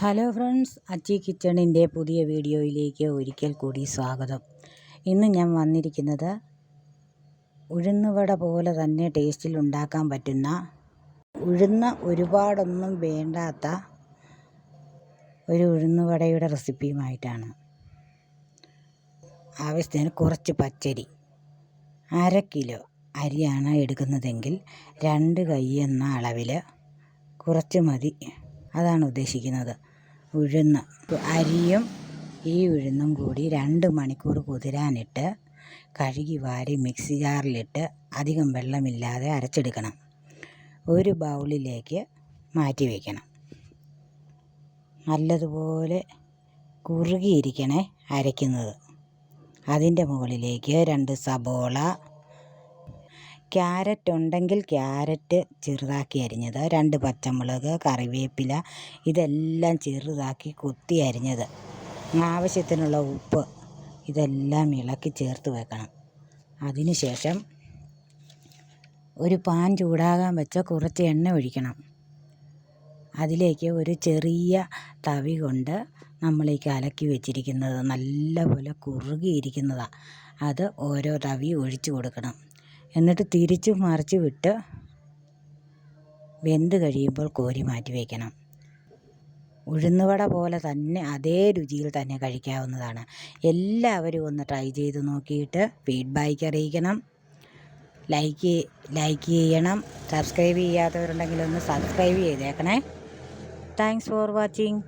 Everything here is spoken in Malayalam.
ഹലോ ഫ്രണ്ട്സ് അച്ചി കിച്ചണിന്റെ പുതിയ വീഡിയോയിലേക്ക് ഒരിക്കൽ കൂടി സ്വാഗതം. ഇന്ന് ഞാൻ വന്നിരിക്കുന്നത് ഉഴുന്നുവട പോലെ തന്നെ ടേസ്റ്റിൽ ഉണ്ടാക്കാൻ പറ്റുന്ന ഉഴുന്ന് ഒരുപാടൊന്നും വേണ്ടാത്ത ഒരു ഉഴുന്നുവടയുടെ റെസിപ്പിയുമായിട്ടാണ്. ആവശ്യത്തിന് കുറച്ച് പച്ചരി അര കിലോ അരിയാണ് എടുക്കുന്നതെങ്കിൽ രണ്ട് കൈ എന്ന അളവിൽ കുറച്ച് മതി. അതാണ് ഉദ്ദേശിക്കുന്നത്. ഉഴുന്ന് അരിയും ഈ ഉഴുന്നും കൂടി രണ്ട് മണിക്കൂർ കുതിരാനിട്ട് കഴുകി വാരി മിക്സി ജാറിലിട്ട് അധികം വെള്ളമില്ലാതെ അരച്ചെടുക്കണം. ഒരു ബൗളിലേക്ക് മാറ്റി വയ്ക്കണം. നല്ലതുപോലെ കുറുകിയിരിക്കണേ അരയ്ക്കുന്നത്. അതിന്റെ മുകളിലേക്ക് രണ്ട് സബോള ക്യാരറ്റ് ഉണ്ടെങ്കിൽ ക്യാരറ്റ് ചെറുതാക്കി അരിഞ്ഞത്. രണ്ട് പച്ചമുളക് കറിവേപ്പില ഇതെല്ലാം ചെറുതാക്കി കൊത്തി അരിഞ്ഞത്. ആവശ്യത്തിനുള്ള ഉപ്പ് ഇതെല്ലാം ഇളക്കി ചേർത്ത് വെക്കണം. അതിനുശേഷം ഒരു പാൻ ചൂടാകാൻ വെച്ച കുറച്ച് എണ്ണ ഒഴിക്കണം. അതിലേക്ക് ഒരു ചെറിയ തവി കൊണ്ട് നമ്മൾ ഈ കലക്കി വെച്ചിരിക്കുന്നത് നല്ലപോലെ കുറുകിയിരിക്കുന്നതാണ് അത് ഓരോ തവി ഒഴിച്ചു കൊടുക്കണം. എന്നിട്ട് തിരിച്ച് മറിച്ച് വിട്ട് വെന്ത് കഴിയുമ്പോൾ കോരി മാറ്റി വയ്ക്കണം. ഉഴുന്നുവട പോലെ തന്നെ അതേ രുചിയിൽ തന്നെ കഴിക്കാവുന്നതാണ്. എല്ലാവരും ഒന്ന് ട്രൈ ചെയ്ത് നോക്കിയിട്ട് ഫീഡ്ബാക്ക് അറിയിക്കണം. ലൈക്ക് ലൈക്ക് ചെയ്യണം. സബ്സ്ക്രൈബ് ചെയ്യാത്തവരുണ്ടെങ്കിൽ ഒന്ന് സബ്സ്ക്രൈബ് ചെയ്തേക്കണേ. Thanks for watching